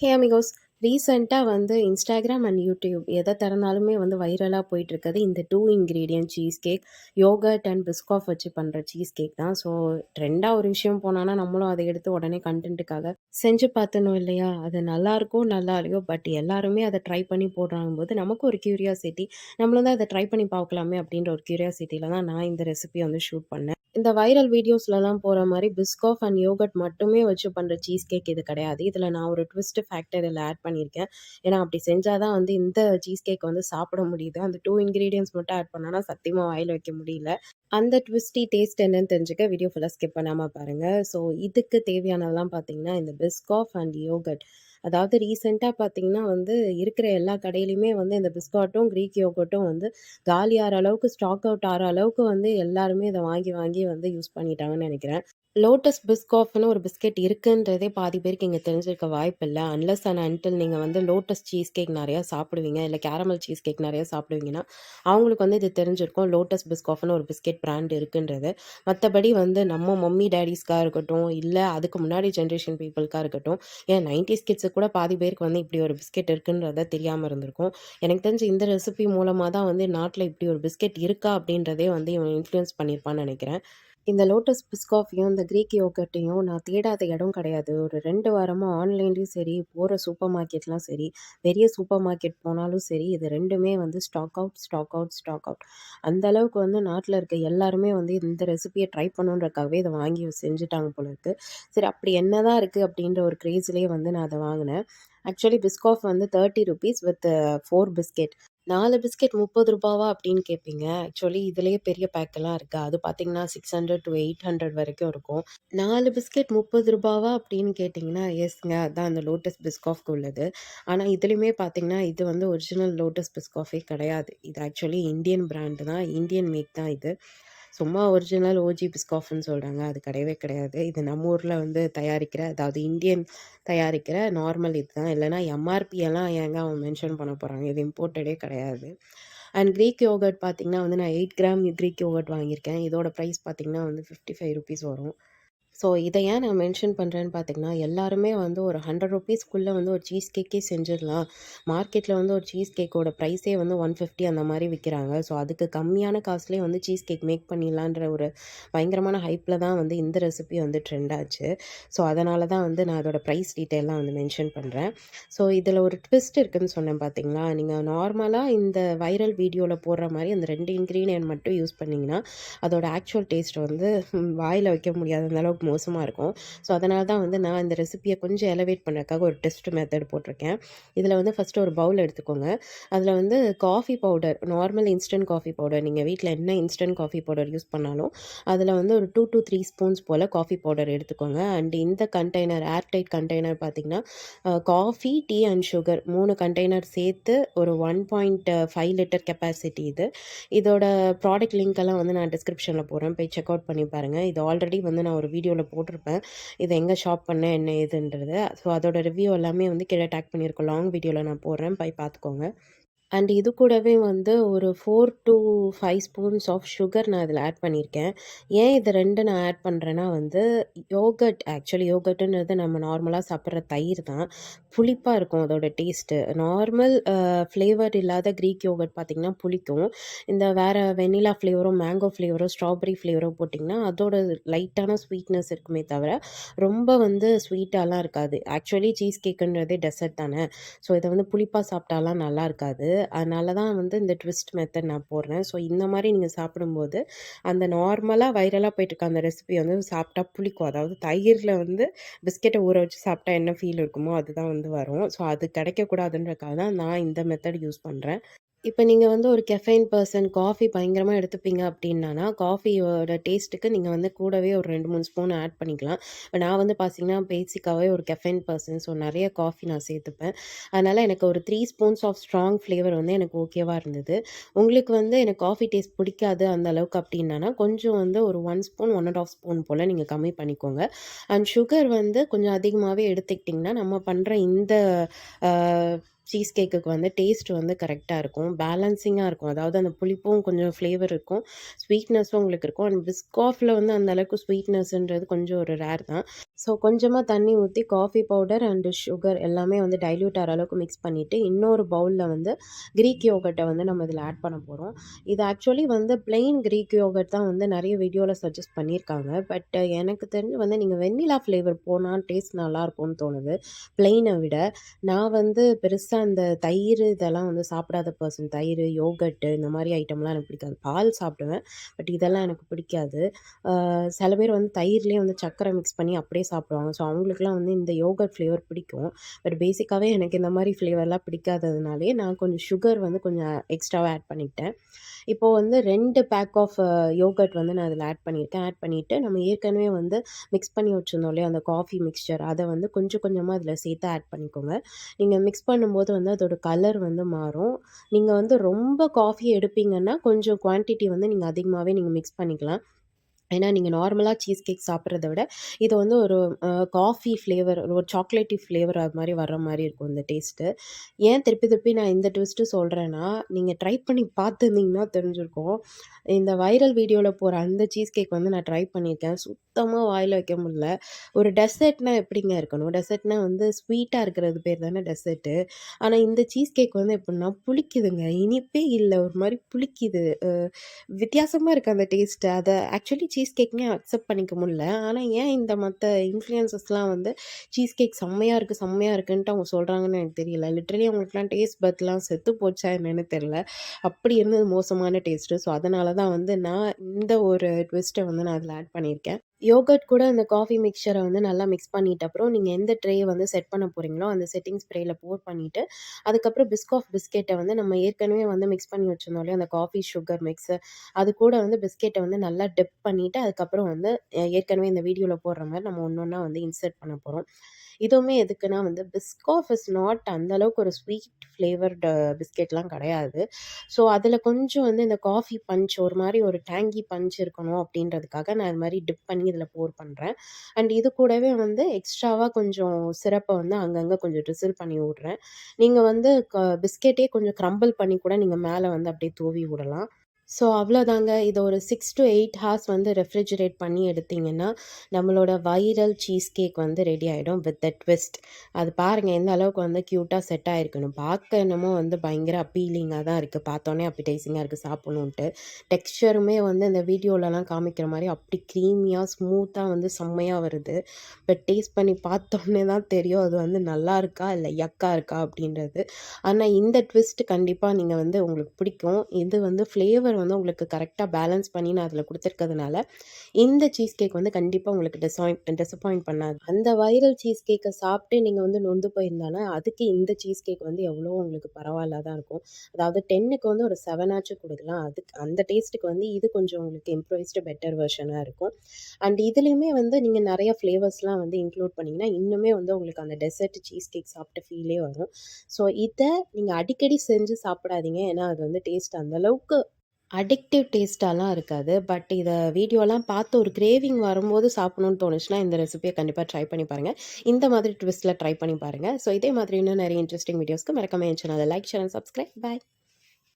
ஹே amigos ரீசெண்டாக வந்து Instagram and YouTube எதை திறந்தாலுமே வந்து வைரலாக போயிட்டுருக்குது. இந்த two ingredient cheesecake yogurt and Biscoff வச்சு பண்ணுற சீஸ் கேக் தான் ஸோ ட்ரெண்டாக ஒரு விஷயம் போனோன்னா நம்மளும் அதை எடுத்து உடனே கண்டென்ட்டுக்காக செஞ்சு பார்த்தணும் இல்லையா? அது நல்லாயிருக்கும் நல்லா இல்லையோ? பட் எல்லாருமே அதை ட்ரை பண்ணி போடுறாங்க போது நமக்கு ஒரு க்யூரியாசிட்டி நம்மளும் தான் அதை ட்ரை பண்ணி பார்க்கலாமே அப்படின்ற ஒரு க்யூரியாசிட்டியில் தான் நான் இந்த ரெசிபியை வந்து ஷூட் பண்ணேன். இந்த வைரல் வீடியோஸ்லலாம் போகிற மாதிரி பிஸ்காஃப் அண்ட் யோகட் மட்டுமே வச்சு பண்ணுற சீஸ் கேக் இது கிடையாது. இதில் நான் ஒரு ட்விஸ்ட் ஃபேக்டர் இதில் ஆட் பண்ணியிருக்கேன். ஏன்னா அப்படி செஞ்சால் தான் வந்து இந்த சீஸ் கேக் வந்து சாப்பிட முடியுது. அந்த டூ இன்க்ரீடியன்ஸ் மட்டும் ஆட் பண்ணோன்னா சத்தியமாக வாயில் வைக்க முடியல. அந்த ட்விஸ்டி டேஸ்ட் என்னன்னு தெரிஞ்சுக்க வீடியோ ஃபுல்லாக ஸ்கிப் பண்ணாமல் பாருங்கள் ஸோ இதுக்கு தேவையானதெல்லாம் பார்த்தீங்கன்னா இந்த பிஸ்காஃப் அண்ட் யோகட் அதாவது ரீசெண்டாக பார்த்தீங்கன்னா வந்து இருக்கிற எல்லா கடையிலையுமே வந்து இந்த பிஸ்காட்டும் க்ரீக் யோகட்டும் வந்து காலி ஆகிற அளவுக்கு ஸ்டாக் அவுட் ஆகிற அளவுக்கு வந்து எல்லாருமே இதை வாங்கி வாங்கி வந்து யூஸ் பண்ணிட்டாங்கன்னு நினைக்கிறேன். லோட்டஸ் பிஸ்காஃப்னு ஒரு பிஸ்கெட் இருக்குன்றதே பாதி பேருக்கு இங்கே தெரிஞ்சிருக்க வாய்ப்பு இல்லை அன்லஸ் அண்ட் அன்டில் நீங்கள் வந்து லோட்டஸ் சீஸ் கேக் நிறையா சாப்பிடுவீங்க இல்லை கேரமல் சீஸ் கேக் நிறையா சாப்பிடுவீங்கன்னா அவங்களுக்கு வந்து இது தெரிஞ்சிருக்கும். லோட்டஸ் பிஸ்காஃப்னு ஒரு பிஸ்கெட் பிராண்ட் இருக்குன்றது. மற்றபடி வந்து நம்ம மம்மி டேடிஸ்க்காக இருக்கட்டும் இல்லை அதுக்கு முன்னாடி ஜென்ரேஷன் பீப்புளுக்காக இருக்கட்டும் ஏன் நைன்டிஸ் கிட்ஸு கூட பாதி பேருக்கு வந்து இப்படி ஒரு பிஸ்கெட் இருக்குன்றத தெரியாமல் இருந்திருக்கும். எனக்கு தெரிஞ்சு இந்த ரெசிபி மூலமாக தான் வந்து நாட்டில் இப்படி ஒரு பிஸ்கெட் இருக்கா அப்படின்றதே வந்து இவன் இன்ஃப்ளூயன்ஸ் பண்ணியிருப்பான்னு நினைக்கிறேன். இந்த லோட்டஸ் பிஸ்காஃபியும் இந்த க்ரீக் யோகட்டையும் நான் தேடாத இடம் கிடையாது. ஒரு ரெண்டு வாரமாக ஆன்லைன்லேயும் சரி போகிற சூப்பர் மார்க்கெட்லாம் சரி பெரிய சூப்பர் மார்க்கெட் போனாலும் சரி இது ரெண்டுமே வந்து stock out stock out stock out அந்த அளவுக்கு வந்து நாட்டில் இருக்க எல்லாருமே வந்து இந்த ரெசிபியை ட்ரை பண்ணுன்றக்காகவே இதை வாங்கி செஞ்சுட்டாங்க போல இருக்குது சரி அப்படி என்ன தான் இருக்குது அப்படின்ற ஒரு க்ரேஸ்லேயே வந்து நான் அதை வாங்கினேன். ஆக்சுவலி பிஸ்காஃப் வந்து thirty rupees with four biscuit நாலு பிஸ்கெட் முப்பது ரூபாவா அப்படின்னு கேட்பீங்க ஆக்சுவலி இதுலேயே பெரிய பேக்கெல்லாம் இருக்குது அது பார்த்தீங்கன்னா six hundred to eight hundred வரைக்கும் இருக்கும். நாலு பிஸ்கெட் முப்பது ரூபாவா அப்படின்னு கேட்டிங்கன்னா எஸ்ங்க அதுதான் அந்த லோட்டஸ் பிஸ்காஃப்க்கு உள்ளது. ஆனால் இதுலேயுமே பார்த்தீங்கன்னா இது வந்து ஒரிஜினல் லோட்டஸ் பிஸ்காஃபே கிடையாது. இது ஆக்சுவலி இந்தியன் பிராண்டு தான் இந்தியன் மேக் தான் இது. சும்மா ஒரிஜினல் ஓஜி பிஸ்காஃப்னு சொல்கிறாங்க அது கிடையவே கிடையாது. இது நம்ம ஊரில் வந்து தயாரிக்கிற அதாவது இந்தியன் தயாரிக்கிற நார்மல் இதுதான். இல்லைனா எம்ஆர்பி எல்லாம் ஏங்க அவங்க மென்ஷன் பண்ண போகிறாங்க இது இம்போர்ட்டடே கிடையாது. அண்ட் க்ரீக் யோகர்ட் பார்த்திங்கன்னா வந்து நான் எயிட் கிராம் க்ரீக் யோகர்ட் வாங்கியிருக்கேன். இதோட ப்ரைஸ் பார்த்திங்கன்னா வந்து ஃபிஃப்டி ஃபைவ் ருபீஸ் வரும். ஸோ இதை ஏன் நான் மென்ஷன் பண்ணுறேன்னு பார்த்தீங்கன்னா எல்லாருமே வந்து ஒரு ஹண்ட்ரட் ருபீஸ்க்குள்ளே வந்து ஒரு சீஸ் கேக்கே செஞ்சிடலாம். மார்க்கெட்டில் வந்து ஒரு சீஸ் கேக்கோட ப்ரைஸே வந்து ஒன் ஃபிஃப்டி அந்த மாதிரி விற்கிறாங்க ஸோ அதுக்கு கம்மியான காஸ்ட்லேயே வந்து சீஸ் கேக் மேக் பண்ணிடலான்ற ஒரு பயங்கரமான ஹைப்பில் தான் வந்து இந்த ரெசிபி வந்து ட்ரெண்ட் ஆச்சு. ஸோ அதனால தான் வந்து நான் அதோட ப்ரைஸ் டீட்டெயிலாம் வந்து மென்ஷன் பண்ணுறேன் ஸோ இதில் ஒரு ட்விஸ்ட் இருக்குதுன்னு சொன்னேன் பார்த்தீங்களா நீங்கள் நார்மலாக இந்த வைரல் வீடியோவில் போடுற மாதிரி அந்த ரெண்டு இன்க்ரீடியன்ட் மட்டும் யூஸ் பண்ணிங்கன்னா அதோட ஆக்சுவல் டேஸ்ட் வந்து வாயில் வைக்க முடியாத அளவுக்கு மோசமாக இருக்கும். ஸோ அதனால தான் வந்து நான் இந்த ரெசிப்பியை கொஞ்சம் எலவேட் பண்ணுறதுக்காக ஒரு டெஸ்ட் மெத்தட் போட்டிருக்கேன். இதில் வந்து ஃபஸ்ட்டு ஒரு பவுல் எடுத்துக்கோங்க. அதில் வந்து coffee powder normal instant coffee powder நீங்கள் வீட்டில் என்ன இன்ஸ்டன்ட் காஃபி பவுடர் யூஸ் பண்ணாலும் அதில் வந்து ஒரு டூ டு த்ரீ ஸ்பூன்ஸ் போல் காஃபி பவுடர் எடுத்துக்கோங்க. அண்ட் இந்த கண்டெய்னர் ஏர்டைட் கண்டெய்னர் பார்த்திங்கன்னா காஃபி டீ அண்ட் சுகர் மூணு கண்டெய்னர் சேர்த்து ஒரு one point five litre capacity இது. இதோட ப்ராடக்ட் லிங்க்கெல்லாம் வந்து நான் டிஸ்கிரிப்ஷனில் போகிறேன் போய் செக் அவுட் பண்ணி பாருங்கள் இது ஆல்ரெடி வந்து நான் ஒரு வீடியோ வீடியோவில் போட்டிருப்பேன். இதை எங்கே ஷாப் பண்ணேன் என்ன ஏதுன்றது. ஸோ அதோட ரிவ்யூ எல்லாமே வந்து கீழே டேக் பண்ணியிருக்கோம் லாங் வீடியோவில் நான் போடுறேன். போய் பார்த்துக்கோங்க. அண்ட் இது கூடவே வந்து ஒரு four to five spoons of sugar நான் இதில் ஆட் பண்ணியிருக்கேன். ஏன் இது ரெண்டு நான் ஆட் பண்ணுறேன்னா வந்து யோகட் ஆக்சுவலி யோகட்டுன்றது நம்ம நார்மலாக சாப்பிட்ற தயிர் தான். புளிப்பாக இருக்கும் அதோட டேஸ்ட்டு நார்மல் ஃப்ளேவர் இல்லாத க்ரீக் யோகட் பார்த்திங்கன்னா புளிக்கும். இந்த வேறு வெனிலா ஃப்ளேவரோ மேங்கோ ஃப்ளேவரோ ஸ்ட்ராபெரி ஃப்ளேவரோ போட்டிங்கன்னா அதோட லைட்டான ஸ்வீட்னஸ் இருக்குமே தவிர ரொம்ப வந்து ஸ்வீட்டாலாம் இருக்காது. ஆக்சுவலி சீஸ் கேக்குன்றதே டெசர்ட் தானே. ஸோ இதை வந்து புளிப்பாக சாப்பிட்டாலாம் நல்லா இருக்காது. அதனால தான் வந்து இந்த ட்விஸ்ட் மெத்தட் நான் போடுறேன். ஸோ இந்த மாதிரி நீங்கள் சாப்பிடும்போது அந்த நார்மலாக வைரலாக போயிட்டுருக்க அந்த ரெசிபி வந்து சாப்பிட்டா புளிக்கும். அதாவது தயிரில் வந்து பிஸ்கெட்டை ஊற வச்சு சாப்பிட்டா என்ன ஃபீல் இருக்குமோ அதுதான் வந்து வரும். ஸோ அது கிடைக்கக்கூடாதுன்றக்காக தான் நான் இந்த மெத்தட் யூஸ் பண்ணுறேன் இப்போ நீங்கள் வந்து ஒரு கெஃபைன் பர்சன் காஃபி பயங்கரமாக எடுத்துப்பீங்க அப்படின்னா காஃபியோட டேஸ்ட்டுக்கு நீங்கள் வந்து கூடவே ஒரு ரெண்டு மூணு ஸ்பூன் ஆட் பண்ணிக்கலாம். இப்போ நான் வந்து பார்த்தீங்கன்னா பேசிக்காகவே ஒரு கெஃபைன் பர்சன் ஸோ நிறைய காஃபி நான் சேர்த்துப்பேன். அதனால் எனக்கு ஒரு three spoons of strong flavour வந்து எனக்கு ஓகேவாக இருந்தது. உங்களுக்கு வந்து எனக்கு காஃபி டேஸ்ட் பிடிக்காது அந்த அளவுக்கு அப்படின்னா கொஞ்சம் வந்து ஒரு one spoon one and half spoon போல் நீங்கள் கம்மி பண்ணிக்கோங்க. அண்ட் சுகர் வந்து கொஞ்சம் அதிகமாகவே எடுத்துக்கிட்டிங்கன்னா நம்ம பண்ணுற இந்த சீஸ் கேக்குக்கு வந்து டேஸ்ட் வந்து கரெக்டாக இருக்கும். பேலன்சிங்காக இருக்கும். அதாவது அந்த புளிப்பும் கொஞ்சம் ஃப்ளேவர் இருக்கும். ஸ்வீட்னஸும் உங்களுக்கு இருக்கும். அண்ட் பிஸ்காஃபில் வந்து அந்த அளவுக்கு ஸ்வீட்னஸ்ன்றது கொஞ்சம் ஒரு ரேர் தான். ஸோ கொஞ்சமாக தண்ணி ஊற்றி காஃபி பவுடர் அண்டு சுகர் எல்லாமே வந்து டைல்யூட் ஆகிற அளவுக்கு மிக்ஸ் பண்ணிவிட்டு இன்னொரு பவுலில் வந்து க்ரீக் யோகர்ட்டை வந்து நம்ம இதில் ஆட் பண்ண போகிறோம் இது ஆக்சுவலி வந்து பிளெயின் க்ரீக் யோகர்ட் தான் வந்து நிறைய வீடியோவில் சஜஸ்ட் பண்ணியிருக்காங்க. பட் எனக்கு தெரிஞ்சு வந்து நீங்கள் வெண்ணிலா ஃப்ளேவர் போனால் டேஸ்ட் நல்லாயிருக்கும்னு தோணுது. பிளெயினை விட. நான் வந்து பெருசாக அந்த தயிர் இதெல்லாம் வந்து சாப்பிடாத பர்சன் தயிர் யோகட்டு இந்த மாதிரி ஐட்டம்லாம் எனக்கு பிடிக்காது. பால் சாப்பிடுவேன். பட் இதெல்லாம் எனக்கு பிடிக்காது. சில பேர் வந்து தயிர்லேயே வந்து சர்க்கரை மிக்ஸ் பண்ணி அப்படியே சாப்பிடுவாங்க. ஸோ அவங்களுக்குலாம் வந்து இந்த யோகட் ஃப்ளேவர் பிடிக்கும். பட் பேசிக்காகவே எனக்கு இந்த மாதிரி ஃப்ளேவர்லாம் பிடிக்காததுனாலே நான் கொஞ்சம் சுகர் வந்து கொஞ்சம் எக்ஸ்ட்ராவாக ஆட் பண்ணிக்கிட்டேன். இப்போது வந்து ரெண்டு பேக் ஆஃப் யோகட் வந்து நான் அதில் ஆட் பண்ணியிருக்கேன். ஆட் பண்ணிவிட்டு நம்ம ஏற்கனவே வந்து மிக்ஸ் பண்ணி வச்சுருந்தோம் இல்லையா? அந்த காஃபி மிக்ஸ்சர் அதை வந்து கொஞ்சம் கொஞ்சமாக அதில் சேர்த்து ஆட் பண்ணிக்கோங்க. நீங்கள் மிக்ஸ் பண்ணும்போது வந்து அதோட கலர் வந்து மாறும். நீங்கள் வந்து ரொம்ப காஃபி எடுப்பீங்கன்னா கொஞ்சம் குவான்டிட்டி வந்து நீங்கள் அதிகமாகவே நீங்கள் மிக்ஸ் பண்ணிக்கலாம். ஏன்னா நீங்கள் நார்மலாக சீஸ் கேக் சாப்பிட்றத விட இது வந்து ஒரு காஃபி ஃப்ளேவர் ஒரு சாக்லேட்டி ஃப்ளேவர் அது மாதிரி வர்ற மாதிரி இருக்கும் இந்த டேஸ்ட்டு ஏன் திருப்பி திருப்பி நான் இந்த ட்விஸ்ட்டு சொல்கிறேன்னா நீங்கள் ட்ரை பண்ணி பார்த்துருந்தீங்கன்னா தெரிஞ்சிருக்கும். இந்த வைரல் வீடியோவில் போகிற அந்த சீஸ் கேக் வந்து நான் ட்ரை பண்ணியிருக்கேன். சுத்தமாக வாயில் வைக்க முடியல. ஒரு டெசர்ட்னால் எப்படிங்க இருக்கணும்? டெசர்ட்னா வந்து ஸ்வீட்டாக இருக்கிறது பேர் தானே டெசர்ட்டு. ஆனால் இந்த சீஸ் கேக் வந்து எப்படின்னா புளிக்குதுங்க. இனிப்பே இல்லை. ஒரு மாதிரி புளிக்குது. வித்தியாசமாக இருக்குது அந்த டேஸ்ட்டு. அதை ஆக்சுவலி சீஸ் சீஸ் கேக்குமே அக்செப்ட் பண்ணிக்க முடியல. ஆனால் ஏன் இந்த மற்ற இன்ஃப்ளூயன்சஸ்லாம் வந்து சீஸ் கேக் செம்மையாக இருக்குது செம்மையாக இருக்குன்ட்டு அவங்க சொல்கிறாங்கன்னு எனக்கு தெரியல. லிட்ரலி அவங்களுக்குலாம் டேஸ்ட் பத்லாம் செத்து போச்சா என்னன்னு தெரில அப்படி இருந்தது மோசமான டேஸ்ட்டு ஸோ அதனால தான் வந்து நான் இந்த ஒரு ட்விஸ்ட்டை வந்து நான் அதில் ஆட் பண்ணியிருக்கேன். யோகட் கூட அந்த காஃபி மிக்சரை வந்து நல்லா மிக்ஸ் பண்ணிட்ட அப்புறம் நீங்கள் எந்த ட்ரே வந்து செட் பண்ண போகிறீங்களோ அந்த செட்டிங் ஸ்ப்ரேயில் போர் பண்ணிவிட்டு அதுக்கப்புறம் பிஸ்காஃப் பிஸ்கெட்டை வந்து நம்ம ஏற்கனவே வந்து மிக்ஸ் பண்ணி வச்சுருந்தோம் இல்லையா? அந்த காஃபி சுகர் மிக்ஸு அது கூட வந்து பிஸ்கெட்டை வந்து நல்லா டிப் பண்ணிவிட்டு அதுக்கப்புறம் வந்து ஏற்கனவே இந்த வீடியோவில் போடுற மாதிரி நம்ம ஒன்று ஒன்றா வந்து இன்சர்ட் பண்ண போகிறோம் இதுவுமே எதுக்குன்னா வந்து பிஸ்காஃப் இஸ் நாட் அந்தளவுக்கு ஒரு ஸ்வீட் ஃப்ளேவர்டு பிஸ்கெட்லாம் கிடையாது. ஸோ அதில் கொஞ்சம் வந்து இந்த காஃபி பஞ்ச் ஒரு மாதிரி ஒரு டேங்கி பஞ்ச் இருக்கணும் அப்படின்றதுக்காக நான் இது மாதிரி டிப் பண்ணி இதில் போர் பண்ணுறேன் அண்ட் இது கூடவே வந்து எக்ஸ்ட்ராவாக கொஞ்சம் சிறப்பை வந்து அங்கங்கே கொஞ்சம் ட்ரிசில் பண்ணி விட்றேன் நீங்கள் வந்து க பிஸ்கெட்டே கொஞ்சம் க்ரம்பிள் பண்ணி கூட நீங்கள் மேலே வந்து அப்படியே தூவி விடலாம் ஸோ அவ்வளோதாங்க. இதை ஒரு சிக்ஸ் டு எயிட் ஹார்ஸ் வந்து ரெஃப்ரிஜிரேட் பண்ணி எடுத்திங்கன்னா நம்மளோட வைரல் சீஸ் கேக் வந்து ரெடி ஆகிடும் வித் த ட்விஸ்ட் அது பாருங்கள் எந்த அளவுக்கு வந்து க்யூட்டாக செட் ஆகிருக்கணும் பார்க்க என்னமோ வந்து பயங்கர அப்பீலிங்காக தான் இருக்குது பார்த்தோன்னே அப்பிடைசிங்காக இருக்குது சாப்பிட்ணுன்ட்டு டெக்ஸ்சருமே வந்து இந்த வீடியோலலாம் காமிக்கிற மாதிரி அப்படி க்ரீமியாக ஸ்மூத்தாக வந்து செம்மையாக வருது. பட் டேஸ்ட் பண்ணி பார்த்தோன்னே தான் தெரியும் அது வந்து நல்லா இருக்கா இல்லை யக்கா இருக்கா அப்படின்றது. ஆனால் இந்த ட்விஸ்ட் கண்டிப்பாக நீங்கள் வந்து உங்களுக்கு பிடிக்கும். இது வந்து ஃப்ளேவர் ஃப்ளேவர் வந்து உங்களுக்கு கரெக்டாக பேலன்ஸ் பண்ணி நான் அதில் கொடுத்துருக்கிறதுனால இந்த சீஸ் கேக் வந்து கண்டிப்பாக உங்களுக்கு டிசாயின் டிசப்பாயிண்ட் பண்ணாது. அந்த வைரல் சீஸ் கேக்கை சாப்பிட்டு நீங்கள் வந்து நொந்து போயிருந்தானா அதுக்கு இந்த சீஸ் கேக் வந்து எவ்வளோ உங்களுக்கு பரவாயில்ல தான் இருக்கும். அதாவது டென்னுக்கு வந்து ஒரு செவனாச்சும் கொடுக்கலாம். அதுக்கு அந்த டேஸ்ட்டுக்கு வந்து இது கொஞ்சம் உங்களுக்கு இம்ப்ரூவைஸ்டு பெட்டர் வெர்ஷனாக இருக்கும். அண்ட் இதுலேயுமே வந்து நீங்கள் நிறைய ஃப்ளேவர்ஸ்லாம் வந்து இன்க்ளூட் பண்ணிங்கன்னா இன்னுமே வந்து உங்களுக்கு அந்த டெசர்ட் சீஸ் கேக் சாப்பிட்ட ஃபீலே வரும். ஸோ இதை நீங்கள் அடிக்கடி செஞ்சு சாப்பிடாதீங்க. ஏன்னா அது வந்து டேஸ்ட் அந்தளவுக்கு அடிக்டிவ் டேஸ்ட்டாலாம் இருக்காது. பட் இதை வீடியோலாம் பார்த்து ஒரு கிரேவிங் வரும்போது சாப்பிடணும்னு தோணுச்சுன்னா இந்த ரெசிபியை கண்டிப்பாக ட்ரை பண்ணி பாருங்கள் இந்த மாதிரி ட்விஸ்ட்டில் ட்ரை பண்ணி பாருங்கள் ஸோ இதே மாதிரி இன்னும் நிறைய இன்ட்ரெஸ்டிங் வீடியோஸ்க்கு மறக்காம என் சேனலை like channel and subscribe bye